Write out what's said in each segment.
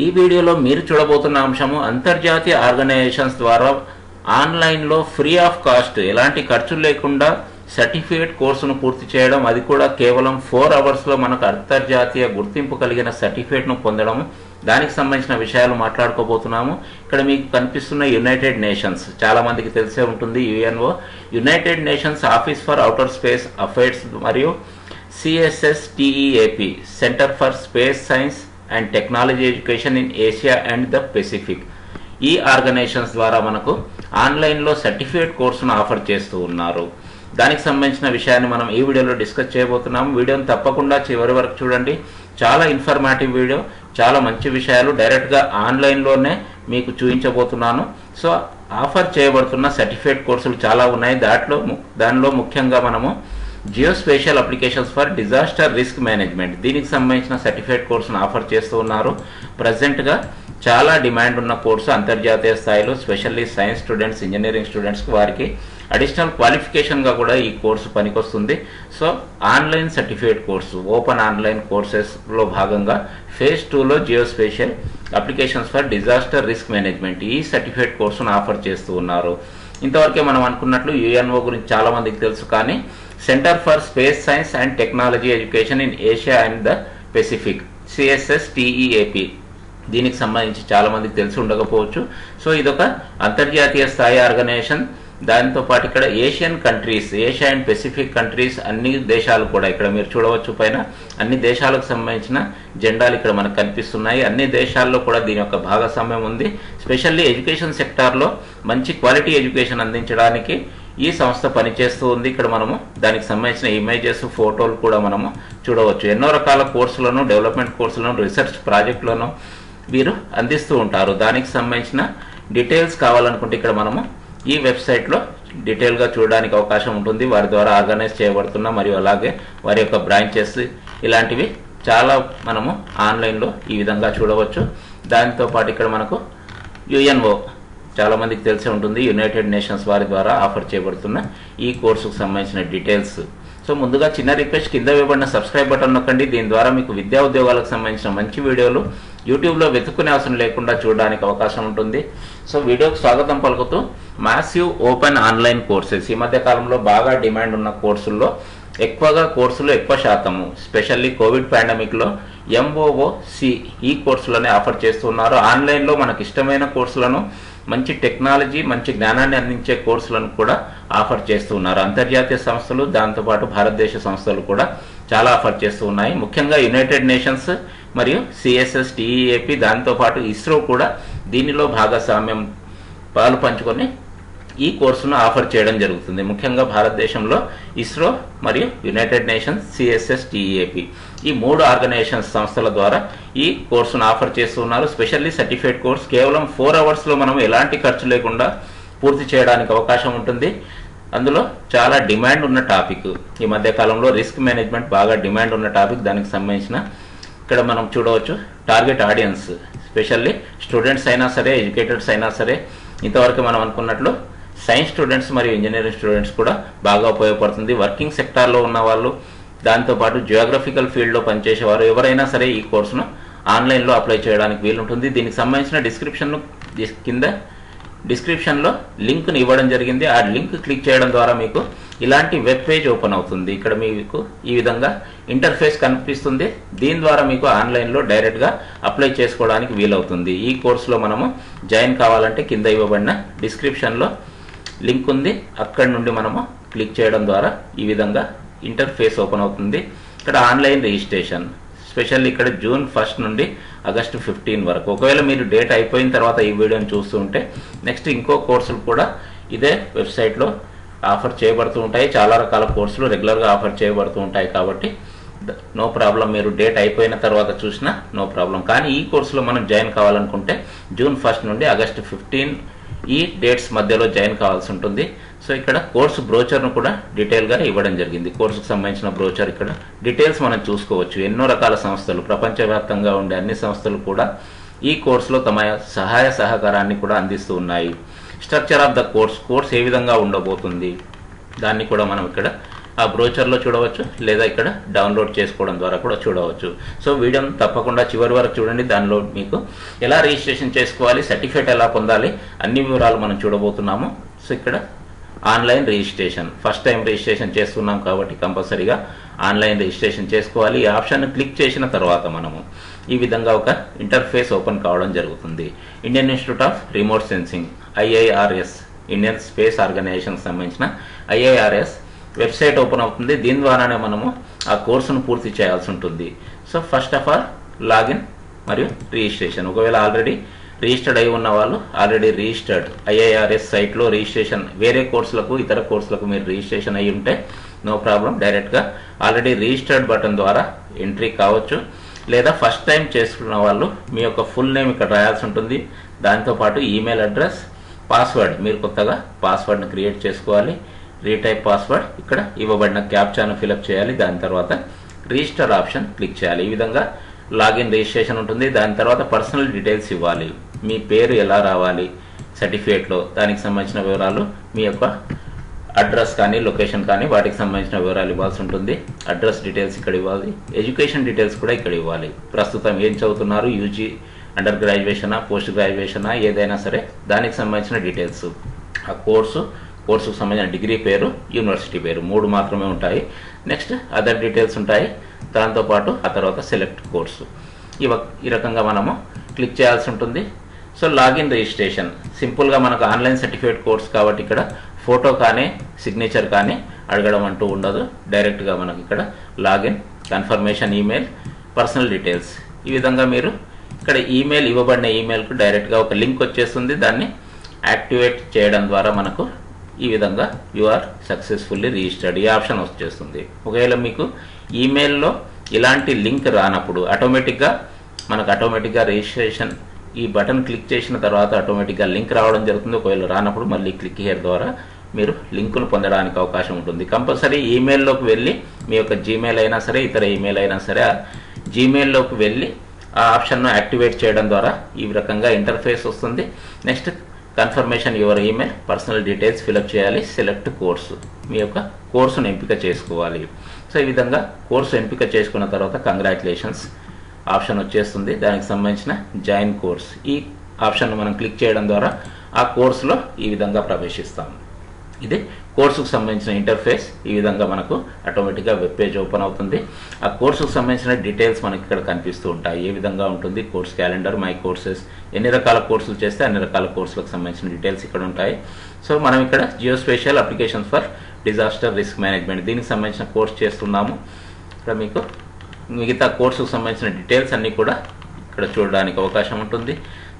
ఈ వీడియోలో మీరు చూడబోతున్న అంశము అంతర్జాతీయ ఆర్గనైజేషన్స్ ద్వారా ఆన్లైన్లో ఫ్రీ ఆఫ్ కాస్ట్ ఎలాంటి ఖర్చు లేకుండా సర్టిఫికేట్ కోర్సును పూర్తి చేయడం అది కూడా కేవలం ఫోర్ అవర్స్లో మనకు అంతర్జాతీయ గుర్తింపు కలిగిన సర్టిఫికేట్ను పొందడం. దానికి సంబంధించిన విషయాలు మాట్లాడుకోబోతున్నాము. ఇక్కడ మీకు కనిపిస్తున్న యునైటెడ్ నేషన్స్ చాలామందికి తెలిసే ఉంటుంది UNO. United Nations Office for Outer Space Affairs మరియు CSS TEAP Centre for Space Science and Technology Education in Asia and the Pacific ఈ ఆర్గనైజేషన్స్ ద్వారా మనకు ఆన్లైన్లో సర్టిఫికేట్ కోర్సును ఆఫర్ చేస్తూ ఉన్నారు. దానికి సంబంధించిన విషయాన్ని మనం ఈ వీడియోలో డిస్కస్ చేయబోతున్నాం. వీడియోని తప్పకుండా చివరి వరకు చూడండి. చాలా ఇన్ఫర్మేటివ్ వీడియో చాలా మంచి విషయాలు డైరెక్ట్గా ఆన్లైన్లోనే మీకు చూపించబోతున్నాను. సో ఆఫర్ చేయబడుతున్న సర్టిఫికేట్ కోర్సులు చాలా ఉన్నాయి. దాంట్లో ము- దానిలో ముఖ్యంగా మనము geo spatial applications for disaster risk management. దీనికి సంబంధించిన సర్టిఫికేట్ కోర్సును ఆఫర్ చేస్తూ ఉన్నారు. ప్రజెంట్గా చాలా డిమాండ్ ఉన్న కోర్సు అంతర్జాతీయ స్థాయిలో స్పెషల్లీ సైన్స్ స్టూడెంట్స్ ఇంజనీరింగ్ స్టూడెంట్స్కి వారికి అడిషనల్ క్వాలిఫికేషన్గా కూడా ఈ కోర్సు పనికొస్తుంది. So online certificate course open online కోర్సెస్లో భాగంగా ఫేజ్ టూలో geo spatial applications for disaster risk management ఈ సర్టిఫికేట్ కోర్సును ఆఫర్ చేస్తూ ఉన్నారు. ఇంతవరకే మనం అనుకున్నట్లు యుఎన్ఓ గురించి చాలామందికి తెలుసు కానీ Centre for Space Science and Technology Education in Asia and the Pacific CSS TEAP దీనికి సంబంధించి చాలా మందికి తెలిసి ఉండకపోవచ్చు. సో ఇదొక అంతర్జాతీయ స్థాయి ఆర్గనైజేషన్. దానితో పాటు ఇక్కడ Asian countries Asia and Pacific countries అన్ని దేశాలు కూడా ఇక్కడ మీరు చూడవచ్చు పైన. అన్ని దేశాలకు సంబంధించిన జెండాలు ఇక్కడ మనకు కనిపిస్తున్నాయి. అన్ని దేశాల్లో కూడా దీని యొక్క భాగస్వామ్యం ఉంది. స్పెషల్లీ ఎడ్యుకేషన్ సెక్టార్లో మంచి క్వాలిటీ ఎడ్యుకేషన్ అందించడానికి ఈ సంస్థ పనిచేస్తూ ఉంది. ఇక్కడ మనము దానికి సంబంధించిన ఇమేజెస్ ఫోటోలు కూడా మనము చూడవచ్చు. ఎన్నో రకాల కోర్సులను డెవలప్మెంట్ కోర్సులను రీసెర్చ్ ప్రాజెక్టులను వీరు అందిస్తూ ఉంటారు. దానికి సంబంధించిన డీటెయిల్స్ కావాలనుకుంటే ఇక్కడ మనము ఈ వెబ్సైట్లో డీటెయిల్గా చూడడానికి అవకాశం ఉంటుంది. వారి ద్వారా ఆర్గనైజ్ చేయబడుతున్న మరియు అలాగే వారి యొక్క బ్రాంచెస్ ఇలాంటివి చాలా మనము ఆన్లైన్లో ఈ విధంగా చూడవచ్చు. దానితో పాటు ఇక్కడ మనకు యుఎన్ఓ చాలా మందికి తెలిసే ఉంటుంది. యునైటెడ్ నేషన్స్ వారి ద్వారా ఆఫర్ చేయబడుతున్న ఈ కోర్సుకు సంబంధించిన డీటెయిల్స్. సో ముందుగా చిన్న రిక్వెస్ట్ కింద ఇవ్వబడిన సబ్స్క్రైబ్ బటన్ నొక్కండి. దీని ద్వారా మీకు విద్యా ఉద్యోగాలకు సంబంధించిన మంచి వీడియోలు యూట్యూబ్లో వెతుక్కునే అవసరం లేకుండా చూడడానికి అవకాశం ఉంటుంది. సో వీడియోకి స్వాగతం పలుకుతూ మ్యాసివ్ ఓపెన్ ఆన్లైన్ కోర్సెస్. ఈ మధ్య కాలంలో బాగా డిమాండ్ ఉన్న కోర్సుల్లో ఎక్కువగా కోర్సులు ఎక్కువ శాతము. స్పెషల్లీ కోవిడ్ పాండమిక్లో ఎంఓఓ సి ఈ కోర్సులని ఆఫర్ చేస్తున్నారు. ఆన్లైన్లో మనకు ఇష్టమైన కోర్సులను మంచి టెక్నాలజీ మంచి జ్ఞానాన్ని అందించే కోర్సులను కూడా ఆఫర్ చేస్తూ ఉన్నారు. అంతర్జాతీయ సంస్థలు దాంతోపాటు భారతదేశ సంస్థలు కూడా చాలా ఆఫర్ చేస్తూ ఉన్నాయి. ముఖ్యంగా యునైటెడ్ నేషన్స్ మరియు సిఎస్ఎస్ టిఈఏపి దాంతోపాటు ఇస్రో కూడా దీనిలో భాగస్వామ్యం పాలు పంచుకొని ఈ కోర్సును ఆఫర్ చేయడం జరుగుతుంది. ముఖ్యంగా భారతదేశంలో ఇస్రో మరియు యునైటెడ్ నేషన్స్ సిఎస్ఎస్ టిఈఏపి. ఈ మూడు ఆర్గనైజేషన్ సంస్థల ద్వారా ఈ కోర్సును ఆఫర్ చేస్తున్నారు స్పెషల్లీ సర్టిఫికేట్ కోర్స్. కేవలం ఫోర్ అవర్స్లో మనం ఎలాంటి ఖర్చు లేకుండా పూర్తి చేయడానికి అవకాశం ఉంటుంది. అందులో చాలా డిమాండ్ ఉన్న టాపిక్. ఈ మధ్యకాలంలో రిస్క్ మేనేజ్మెంట్ బాగా డిమాండ్ ఉన్న టాపిక్. దానికి సంబంధించిన ఇక్కడ మనం చూడవచ్చు టార్గెట్ ఆడియన్స్. స్పెషల్లీ స్టూడెంట్స్ అయినా సరే ఎడ్యుకేటెడ్స్ అయినా సరే ఇంతవరకు మనం అనుకున్నట్లు సైన్స్ స్టూడెంట్స్ మరియు ఇంజనీరింగ్ స్టూడెంట్స్ కూడా బాగా ఉపయోగపడుతుంది. వర్కింగ్ సెక్టార్లో ఉన్న వాళ్ళు దాంతోపాటు జియోగ్రఫికల్ ఫీల్డ్లో పనిచేసేవారు ఎవరైనా సరే ఈ కోర్సును ఆన్లైన్లో అప్లై చేయడానికి వీలుంటుంది. దీనికి సంబంధించిన డిస్క్రిప్షన్ కింద డిస్క్రిప్షన్లో లింక్ని ఇవ్వడం జరిగింది. ఆ లింక్ క్లిక్ చేయడం ద్వారా మీకు ఇలాంటి వెబ్ పేజ్ ఓపెన్ అవుతుంది. ఇక్కడ మీకు ఈ విధంగా ఇంటర్ఫేస్ కనిపిస్తుంది. దీని ద్వారా మీకు ఆన్లైన్లో డైరెక్ట్గా అప్లై చేసుకోవడానికి వీలవుతుంది. ఈ కోర్సులో మనము జాయిన్ కావాలంటే కింద ఇవ్వబడిన డిస్క్రిప్షన్లో లింక్ ఉంది. అక్కడి నుండి మనము క్లిక్ చేయడం ద్వారా ఈ విధంగా ఇంటర్ఫేస్ ఓపెన్ అవుతుంది. ఇక్కడ ఆన్లైన్ రిజిస్ట్రేషన్ స్పెషల్లీ ఇక్కడ జూన్ ఫస్ట్ నుండి ఆగస్టు ఫిఫ్టీన్ వరకు. ఒకవేళ మీరు డేట్ అయిపోయిన తర్వాత ఈ వీడియోని చూస్తూ ఉంటే నెక్స్ట్ ఇంకో కోర్సులు కూడా ఇదే వెబ్సైట్లో ఆఫర్ చేయబడుతూ ఉంటాయి. చాలా రకాల కోర్సులు రెగ్యులర్గా ఆఫర్ చేయబడుతూ ఉంటాయి కాబట్టి నో ప్రాబ్లం. మీరు డేట్ అయిపోయిన తర్వాత చూసినా నో ప్రాబ్లం. కానీ ఈ కోర్సులో మనం జాయిన్ కావాలనుకుంటే జూన్ ఫస్ట్ నుండి ఆగస్టు ఫిఫ్టీన్ ఈ డేట్స్ మధ్యలో జాయిన్ కావాల్సి ఉంటుంది. సో ఇక్కడ కోర్సు బ్రోచర్ను కూడా డీటెయిల్గా ఇవ్వడం జరిగింది. కోర్సుకు సంబంధించిన బ్రోచర్ ఇక్కడ డీటెయిల్స్ మనం చూసుకోవచ్చు. ఎన్నో రకాల సంస్థలు ప్రపంచవ్యాప్తంగా ఉండే అన్ని సంస్థలు కూడా ఈ కోర్సులో తమ సహాయ సహకారాన్ని కూడా అందిస్తూ ఉన్నాయి. Structure of the course course ఏ విధంగా ఉండబోతుంది దాన్ని కూడా మనం ఇక్కడ ఆ బ్రోచర్లో చూడవచ్చు లేదా ఇక్కడ డౌన్లోడ్ చేసుకోవడం ద్వారా కూడా చూడవచ్చు. సో వీడియోని తప్పకుండా చివరి వరకు చూడండి. దానిలో మీకు ఎలా రిజిస్ట్రేషన్ చేసుకోవాలి సర్టిఫికేట్ ఎలా పొందాలి అన్ని వివరాలు మనం చూడబోతున్నాము. సో ఇక్కడ online registration. First time registration చేస్తున్నాం కాబట్టి కంపల్సరీగా ఆన్లైన్ రిజిస్ట్రేషన్ చేసుకోవాలి. ఈ ఆప్షన్ క్లిక్ చేసిన తర్వాత మనము ఈ విధంగా ఒక ఇంటర్ఫేస్ ఓపెన్ కావడం జరుగుతుంది. Indian institute of remote sensing IIRS Indian space organisation సంబంధించిన ఐఐఆర్ఎస్ వెబ్సైట్ ఓపెన్ అవుతుంది. దీని ద్వారానే మనము ఆ కోర్సును పూర్తి చేయాల్సి ఉంటుంది. So first of all login మరియు రిజిస్ట్రేషన్. ఒకవేళ ఆల్రెడీ రిజిస్టర్డ్ అయి ఉన్న వాళ్ళు ఆల్రెడీ రిజిస్టర్డ్. ఐఐఆర్ఎస్ సైట్లో రిజిస్ట్రేషన్ వేరే కోర్సులకు ఇతర కోర్సులకు మీరు రిజిస్ట్రేషన్ అయ్యి ఉంటే నో ప్రాబ్లం డైరెక్ట్గా ఆల్రెడీ రిజిస్టర్డ్ బటన్ ద్వారా ఎంట్రీ కావచ్చు. లేదా ఫస్ట్ టైం చేసుకున్న వాళ్ళు మీ యొక్క ఫుల్ నేమ్ ఇక్కడ రాయాల్సి ఉంటుంది. దాంతోపాటు ఈమెయిల్ అడ్రస్ పాస్వర్డ్. మీరు కొత్తగా పాస్వర్డ్ని క్రియేట్ చేసుకోవాలి. రీటైప్ పాస్వర్డ్ ఇక్కడ ఇవ్వబడిన క్యాప్చాను ఫిలప్ చేయాలి. దాని తర్వాత రిజిస్టర్ ఆప్షన్ క్లిక్ చేయాలి. ఈ విధంగా లాగిన్ రిజిస్ట్రేషన్ ఉంటుంది. దాని తర్వాత పర్సనల్ డీటెయిల్స్ ఇవ్వాలి. మీ పేరు ఎలా రావాలి? సర్టిఫికేట్లో దానికి సంబంధించిన వివరాలు మీ యొక్క అడ్రస్ కానీ లొకేషన్ కానీ వాటికి సంబంధించిన వివరాలు ఇవ్వాల్సి ఉంటుంది. అడ్రస్ డీటెయిల్స్ ఇక్కడ ఇవ్వాలి. ఎడ్యుకేషన్ డీటెయిల్స్ కూడా ఇక్కడ ఇవ్వాలి. ప్రస్తుతం ఏం చదువుతున్నారు? యూజీ అండర్ గ్రాడ్యుయేషనా పోస్ట్ గ్రాడ్యుయేషనా ఏదైనా సరే దానికి సంబంధించిన డీటెయిల్స్. ఆ కోర్సు కోర్సుకు సంబంధించిన డిగ్రీ పేరు యూనివర్సిటీ పేరు. మూడు మాత్రమే ఉంటాయి. నెక్స్ట్ అదర్ డీటెయిల్స్ ఉంటాయి. దాంతోపాటు ఆ తర్వాత సెలెక్ట్ కోర్సు. ఈ వ- ఈ రకంగా మనము క్లిక్ చేయాల్సి ఉంటుంది. So login registration. సింపుల్గా మనకు ఆన్లైన్ సర్టిఫికేట్ కోర్స్ కాబట్టి ఇక్కడ ఫోటో కానీ సిగ్నేచర్ కానీ అడగడం అంటూ ఉండదు. డైరెక్ట్గా మనకి ఇక్కడ login confirmation email personal details. ఈ విధంగా మీరు ఇక్కడ ఈమెయిల్ ఇవ్వబడిన ఈమెయిల్కు డైరెక్ట్గా ఒక లింక్ వచ్చేస్తుంది. దాన్ని యాక్టివేట్ చేయడం ద్వారా మనకు ఈ విధంగా యు ఆర్ సక్సెస్ఫుల్లీ రిజిస్టర్డ్ ఈ ఆప్షన్ వచ్చేస్తుంది. ఒకవేళ మీకు ఈమెయిల్లో ఇలాంటి లింక్ రానప్పుడు ఆటోమేటిక్గా మనకు ఆటోమేటిక్గా రిజిస్ట్రేషన్ ఈ బటన్ క్లిక్ చేసిన తర్వాత ఆటోమేటిక్గా లింక్ రావడం జరుగుతుంది. ఒకవేళ రానప్పుడు మళ్ళీ క్లిక్ హియర్ ద్వారా మీరు లింకును పొందడానికి అవకాశం ఉంటుంది. కంపల్సరీ ఈమెయిల్లోకి వెళ్ళి మీ యొక్క జీమెయిల్ అయినా సరే ఇతర ఈమెయిల్ అయినా సరే జీమెయిల్లోకి వెళ్ళి ఆ ఆప్షన్ను యాక్టివేట్ చేయడం ద్వారా ఈ రకంగా ఇంటర్ఫేస్ వస్తుంది. Next confirmation your email personal details fill up చేయాలి సెలెక్ట్ కోర్సు. మీ యొక్క కోర్సును ఎంపిక చేసుకోవాలి. సో ఈ విధంగా కోర్సు ఎంపిక చేసుకున్న తర్వాత కంగ్రాచులేషన్స్ ఆప్షన్ వచ్చేస్తుంది. దానికి సంబంధించిన జాయిన్ కోర్స్. ఈ ఆప్షన్ మనం క్లిక్ చేయడం ద్వారా ఆ కోర్సులో ఈ విధంగా ప్రవేశిస్తాము ఇది కోర్సుకు సంబంధించిన ఇంటర్ఫేస్ ఈ విధంగా మనకు ఆటోమేటిక్గా వెబ్ పేజ్ ఓపెన్ అవుతుంది. ఆ కోర్సుకు సంబంధించిన డీటెయిల్స్ మనకి ఇక్కడ కనిపిస్తూ ఉంటాయి. ఏ విధంగా ఉంటుంది కోర్స్ క్యాలెండర్ మై కోర్సెస్ ఎన్ని రకాల కోర్సులు చేస్తే అన్ని రకాల కోర్సులకు సంబంధించిన డీటెయిల్స్ ఇక్కడ ఉంటాయి. సో మనం ఇక్కడ geo spatial applications for disaster risk management దీనికి సంబంధించిన కోర్స్ చేస్తున్నాము. ఇక్కడ మీకు మిగతా కోర్సుకు సంబంధించిన డీటెయిల్స్ అన్నీ కూడా ఇక్కడ చూడడానికి అవకాశం ఉంటుంది.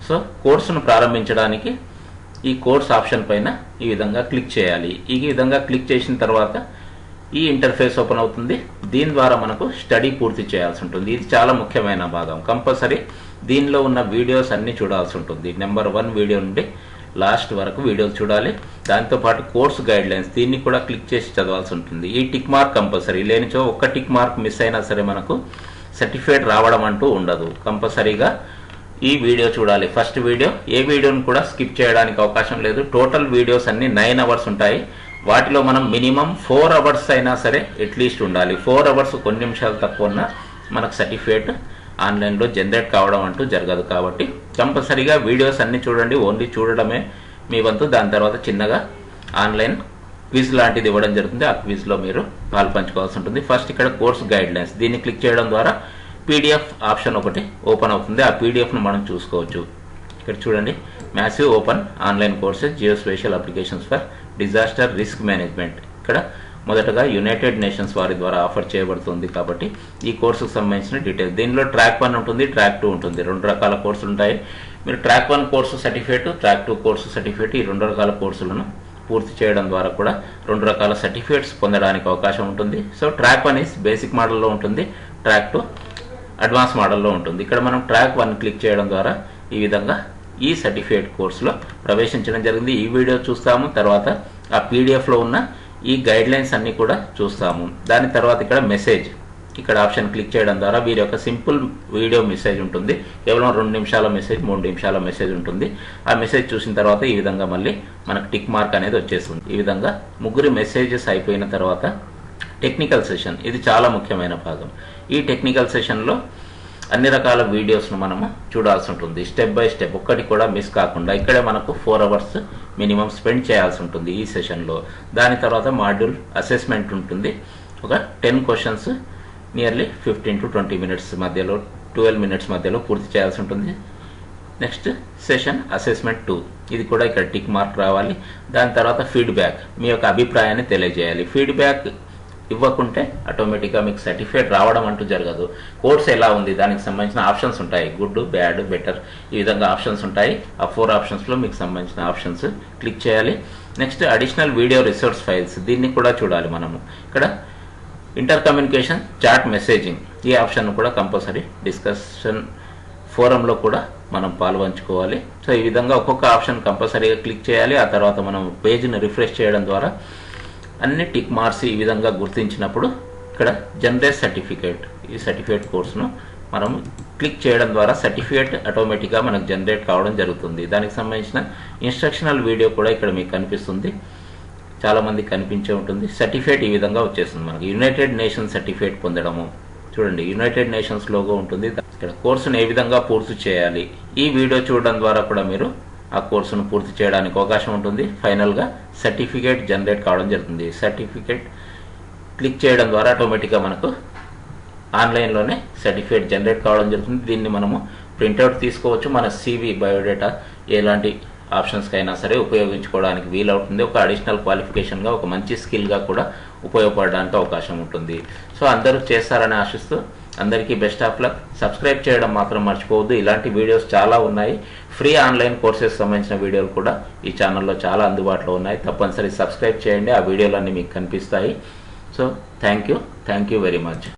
సో కోర్సును ప్రారంభించడానికి ఈ కోర్స్ ఆప్షన్ పైన ఈ విధంగా క్లిక్ చేయాలి. ఈ విధంగా క్లిక్ చేసిన తర్వాత ఈ ఇంటర్ఫేస్ ఓపెన్ అవుతుంది. దీని ద్వారా మనకు స్టడీ పూర్తి చేయాల్సి ఉంటుంది. ఇది చాలా ముఖ్యమైన భాగం. కంపల్సరీ దీనిలో ఉన్న వీడియోస్ అన్నీ చూడాల్సి ఉంటుంది. నెంబర్ వన్ వీడియో నుండి లాస్ట్ వరకు వీడియోలు చూడాలి. దాంతోపాటు కోర్స్ గైడ్ లైన్స్ దీన్ని కూడా క్లిక్ చేసి చదవాల్సి ఉంటుంది. ఈ టిక్ మార్క్ కంపల్సరీ. లేనిచో ఒక్క టిక్ మార్క్ మిస్ అయినా సరే మనకు సర్టిఫికేట్ రావడం అంటూ ఉండదు. కంపల్సరీగా ఈ వీడియో చూడాలి. ఫస్ట్ వీడియో ఏ వీడియోని కూడా స్కిప్ చేయడానికి అవకాశం లేదు. టోటల్ వీడియోస్ అన్ని నైన్ అవర్స్ ఉంటాయి. వాటిలో మనం మినిమం ఫోర్ అవర్స్ అయినా సరే అట్లీస్ట్ ఉండాలి. ఫోర్ అవర్స్ కొన్ని నిమిషాలు తక్కువ ఉన్నా మనకు సర్టిఫికేట్ ఆన్లైన్లో జనరేట్ కావడం అంటూ జరగదు కాబట్టి కంపల్సరీగా వీడియోస్ అన్ని చూడండి. ఓన్లీ చూడడమే మీ వంతు. దాని తర్వాత చిన్నగా ఆన్లైన్ క్విజ్ లాంటిది ఇవ్వడం జరుగుతుంది. ఆ క్విజ్లో మీరు పాలు పంచుకోవాల్సి ఉంటుంది. ఫస్ట్ ఇక్కడ కోర్స్ గైడ్ లైన్స్ దీన్ని క్లిక్ చేయడం ద్వారా పీడిఎఫ్ ఆప్షన్ ఒకటి ఓపెన్ అవుతుంది. ఆ పీడిఎఫ్ను మనం చూసుకోవచ్చు. ఇక్కడ చూడండి. Massive open online courses geo spatial applications for disaster risk management ఇక్కడ మొదటగా యునైటెడ్ నేషన్స్ వారి ద్వారా ఆఫర్ చేయబడుతుంది కాబట్టి ఈ కోర్సుకు సంబంధించిన డీటెయిల్స్ దీనిలో ట్రాక్ వన్ ఉంటుంది ట్రాక్ టూ ఉంటుంది. రెండు రకాల కోర్సులు ఉంటాయి. మీరు track one course certificate track two course certificate ఈ రెండు రకాల కోర్సులను పూర్తి చేయడం ద్వారా కూడా రెండు రకాల సర్టిఫికేట్స్ పొందడానికి అవకాశం ఉంటుంది. So track one is basic మోడల్లో ఉంటుంది. ట్రాక్ టూ అడ్వాన్స్ మోడల్లో ఉంటుంది. ఇక్కడ మనం ట్రాక్ వన్ క్లిక్ చేయడం ద్వారా ఈ విధంగా ఈ సర్టిఫికేట్ కోర్సులో ప్రవేశించడం జరిగింది. ఈ వీడియో చూస్తాము తర్వాత ఆ పీడిఎఫ్లో ఉన్న ఈ గైడ్ లైన్స్ అన్నీ కూడా చూస్తాము. దాని తర్వాత ఇక్కడ మెసేజ్. ఇక్కడ ఆప్షన్ క్లిక్ చేయడం ద్వారా వీరి యొక్క సింపుల్ వీడియో మెసేజ్ ఉంటుంది. కేవలం రెండు నిమిషాల మెసేజ్ మూడు నిమిషాల మెసేజ్ ఉంటుంది. ఆ మెసేజ్ చూసిన తర్వాత ఈ విధంగా మళ్ళీ మనకు టిక్ మార్క్ అనేది వచ్చేస్తుంది. ఈ విధంగా ముగ్గురు మెసేజెస్ అయిపోయిన తర్వాత టెక్నికల్ సెషన్. ఇది చాలా ముఖ్యమైన భాగం. ఈ టెక్నికల్ సెషన్లో అన్ని రకాల వీడియోస్ను మనము చూడాల్సి ఉంటుంది. స్టెప్ బై స్టెప్ ఒక్కటి కూడా మిస్ కాకుండా ఇక్కడే మనకు ఫోర్ అవర్స్ మినిమం స్పెండ్ చేయాల్సి ఉంటుంది ఈ సెషన్లో దాని తర్వాత మాడ్యూల్ అసెస్మెంట్ ఉంటుంది. ఒక ten questions nearly fifteen to twenty minutes మధ్యలో ట్వెల్వ్ మినిట్స్ మధ్యలో పూర్తి చేయాల్సి ఉంటుంది. నెక్స్ట్ సెషన్ అసెస్మెంట్ టూ ఇది కూడా ఇక్కడ టిక్ మార్క్ రావాలి. దాని తర్వాత ఫీడ్బ్యాక్ మీ యొక్క అభిప్రాయాన్ని తెలియజేయాలి. ఫీడ్బ్యాక్ ఇవ్వకుంటే ఆటోమేటిక్గా మీకు సర్టిఫికేట్ రావడం అంటూ జరగదు. కోర్స్ ఎలా ఉంది? దానికి సంబంధించిన ఆప్షన్స్ ఉంటాయి. గుడ్ బ్యాడ్ బెటర్ ఈ విధంగా ఆప్షన్స్ ఉంటాయి. ఆ ఫోర్ ఆప్షన్స్లో మీకు సంబంధించిన ఆప్షన్స్ క్లిక్ చేయాలి. Next additional video resource files దీన్ని కూడా చూడాలి మనము. ఇక్కడ ఇంటర్ కమ్యూనికేషన్ చాట్ మెసేజింగ్ ఈ ఆప్షన్ కూడా కంపల్సరీ డిస్కషన్ ఫోరంలో కూడా మనం పాల్పంచుకోవాలి. సో ఈ విధంగా ఒక్కొక్క ఆప్షన్ కంపల్సరీగా క్లిక్ చేయాలి. ఆ తర్వాత మనం పేజ్ని రిఫ్రెష్ చేయడం ద్వారా అన్ని టిక్ మార్క్స్ ఈ విధంగా గుర్తించినప్పుడు ఇక్కడ జనరేట్ సర్టిఫికేట్ ఈ సర్టిఫికేట్ కోర్సును మనం క్లిక్ చేయడం ద్వారా సర్టిఫికేట్ ఆటోమేటిక్గా మనకు జనరేట్ కావడం జరుగుతుంది. దానికి సంబంధించిన ఇన్స్ట్రక్షనల్ వీడియో కూడా ఇక్కడ మీకు కనిపిస్తుంది. చాలామంది కనిపించే ఉంటుంది. సర్టిఫికేట్ ఈ విధంగా వచ్చేస్తుంది మనకి. యునైటెడ్ నేషన్స్ సర్టిఫికేట్ పొందడము. చూడండి యునైటెడ్ నేషన్స్ లోగో ఉంటుంది. ఇక్కడ కోర్సును ఏ విధంగా పూర్తి చేయాలి? ఈ వీడియో చూడడం ద్వారా కూడా మీరు ఆ కోర్సును పూర్తి చేయడానికి అవకాశం ఉంటుంది. ఫైనల్గా సర్టిఫికేట్ జనరేట్ కావడం జరుగుతుంది. సర్టిఫికేట్ క్లిక్ చేయడం ద్వారా ఆటోమేటిక్గా మనకు ఆన్లైన్లోనే సర్టిఫికేట్ జనరేట్ కావడం జరుగుతుంది. దీన్ని మనము ప్రింట్అవుట్ తీసుకోవచ్చు. మన సివి బయోడేటా ఎలాంటి ఆప్షన్స్కి అయినా సరే ఉపయోగించుకోవడానికి వీలవుతుంది. ఒక అడిషనల్ క్వాలిఫికేషన్గా ఒక మంచి స్కిల్గా కూడా ఉపయోగపడడానికి అవకాశం ఉంటుంది. సో అందరూ చేస్తారని ఆశిస్తూ అందరికీ బెస్ట్ ఆఫ్ లక్ సబ్స్క్రైబ్ చేయడం మాత్రం మర్చిపోవద్దు. ఇలాంటి వీడియోస్ చాలా ఉన్నాయి. ఫ్రీ ఆన్లైన్ కోర్సెస్ సంబంధించిన వీడియోలు కూడా ఈ ఛానల్లో చాలా అందుబాటులో ఉన్నాయి. తప్పనిసరి సబ్స్క్రైబ్ చేయండి. ఆ వీడియోలన్నీ మీకు కనిపిస్తాయి. So thank you thank you very much